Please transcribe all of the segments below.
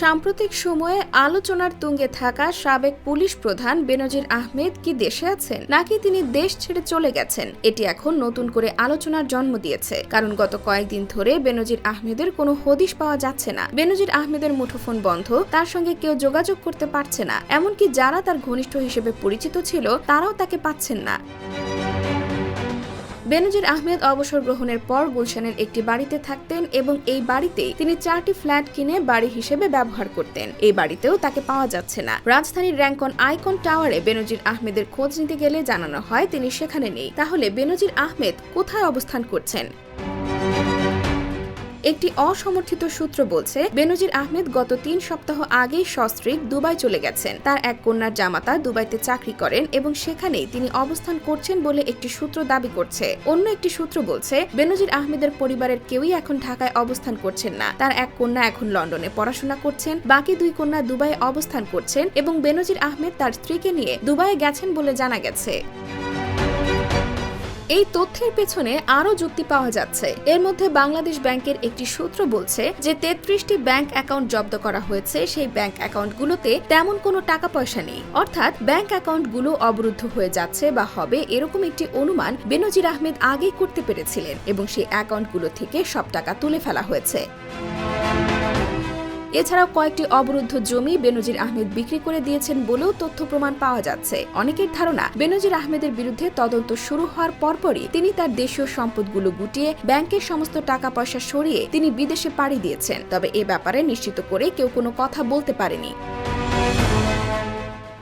সাম্প্রতিক সময়ে আলোচনার তুঙ্গে থাকা সাবেক পুলিশ প্রধান বেনজির আহমেদ কি দেশে আছেন? নাকি তিনি দেশ ছেড়ে চলে গেছেন? এটি এখন নতুন করে আলোচনার জন্ম দিয়েছে। কারণ গত কয়েকদিন ধরে বেনজির আহমেদের কোনো হদিশ পাওয়া যাচ্ছে না। বেনজির আহমেদের মুঠোফোন বন্ধ, তার সঙ্গে কেউ যোগাযোগ করতে পারছে না। এমনকি যারা তার ঘনিষ্ঠ হিসেবে পরিচিত ছিল, তারাও তাকে পাচ্ছেন না। বেনজির আহমেদ অবসর গ্রহণের পর গুলশানের একটি বাড়িতে থাকতেন এবং এই বাড়িতে তিনি চারটি ফ্ল্যাট কিনে বাড়ি হিসেবে ব্যবহার করতেন। এই বাড়িতেও তাকে পাওয়া যাচ্ছে না। রাজধানীর র্যাঙ্কন আইকন টাওয়ারে বেনজির আহমেদের খোঁজ নিতে গেলে জানানো হয় তিনি সেখানে নেই। তাহলে বেনজির আহমেদ কোথায় অবস্থান করছেন? একটি অসমর্থিত সূত্র বলছে, বেনজির আহমেদ গত তিন সপ্তাহ আগেই সস্ত্রীক দুবাই চলে গেছেন। তার এক কন্যার জামাতা দুবাইতে চাকরি করেন এবং সেখানেই তিনি অবস্থান করছেন বলে একটি সূত্র দাবি করছে। অন্য একটি সূত্র বলছে, বেনজির আহমেদের পরিবারের কেউই এখন ঢাকায় অবস্থান করছেন না। তার এক কন্যা এখন লন্ডনে পড়াশোনা করছেন, বাকি দুই কন্যা দুবাইয়ে অবস্থান করছেন এবং বেনজির আহমেদ তার স্ত্রীকে নিয়ে দুবাইয়ে গেছেন বলে জানা গেছে। এই তথ্যের পেছনে আরও যুক্তি পাওয়া যাচ্ছে। এর মধ্যে বাংলাদেশ ব্যাংকের একটি সূত্র বলছে যে তেত্রিশটি ব্যাংক অ্যাকাউন্ট জব্দ করা হয়েছে। সেই ব্যাংক অ্যাকাউন্টগুলোতে তেমন কোনো টাকা পয়সা নেই। অর্থাৎ ব্যাংক অ্যাকাউন্টগুলো অবরুদ্ধ হয়ে যাচ্ছে বা হবে এরকম একটি অনুমান বেনজির আহমেদ আগেই করতে পেরেছিলেন এবং সেই অ্যাকাউন্টগুলো থেকে সব টাকা তুলে ফেলা হয়েছে। এছাড়াও কয়েকটি অবরুদ্ধ জমি বেনজির আহমেদ বিক্রি করে দিয়েছেন বলেও তথ্য প্রমাণ পাওয়া যাচ্ছে। অনেকের ধারণা, বেনজির আহমেদের বিরুদ্ধে তদন্ত শুরু হওয়ার পরপরই তিনি তার দেশীয় সম্পদগুলো গুটিয়ে ব্যাংকের সমস্ত টাকা পয়সা সরিয়ে তিনি বিদেশে পাড়ি দিয়েছেন। তবে এ ব্যাপারে নিশ্চিত করে কেউ কোনো কথা বলতে পারেনি।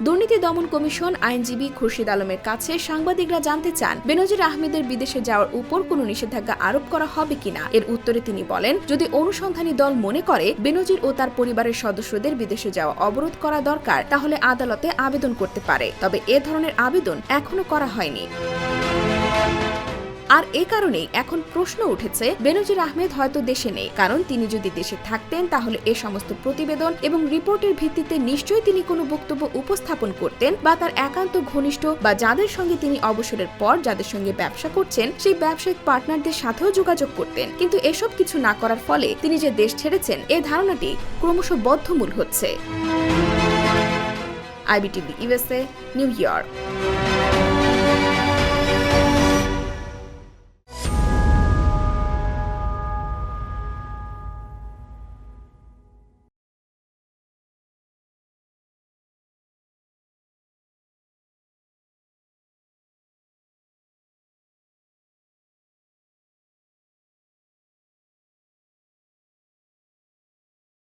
দুর্নীতি দমন কমিশন আইনজীবী খুরশিদ আলমের কাছে সাংবাদিকরা জানতে চান, বেনজির আহমেদের বিদেশে যাওয়ার উপর কোনো নিষেধাজ্ঞা আরোপ করা হবে কিনা। এর উত্তরে তিনি বলেন, যদি অনুসন্ধানী দল মনে করে বেনজির ও তার পরিবারের সদস্যদের বিদেশে যাওয়া অবরোধ করা দরকার, তাহলে আদালতে আবেদন করতে পারে। তবে এ ধরনের আবেদন এখনও করা হয়নি। আর এ কারণেই এখন প্রশ্ন উঠেছে, বেনজির আহমেদ হয়তো দেশে নেই। কারণ তিনি যদি দেশে থাকতেন, তাহলে এ সমস্ত প্রতিবেদন এবং রিপোর্টের ভিত্তিতে নিশ্চয়ই তিনি কোনো বক্তব্য উপস্থাপন করতেন বা তার একান্ত ঘনিষ্ঠ বা যাদের সঙ্গে তিনি অবসরের পর যাদের সঙ্গে ব্যবসা করছেন, সেই ব্যবসায়িক পার্টনারদের সাথেও যোগাযোগ করতেন। কিন্তু এসব কিছু না করার ফলে তিনি যে দেশ ছেড়েছেন, এ ধারণাটি ক্রমশ বদ্ধমূল হচ্ছে। IBTV, USA, New York.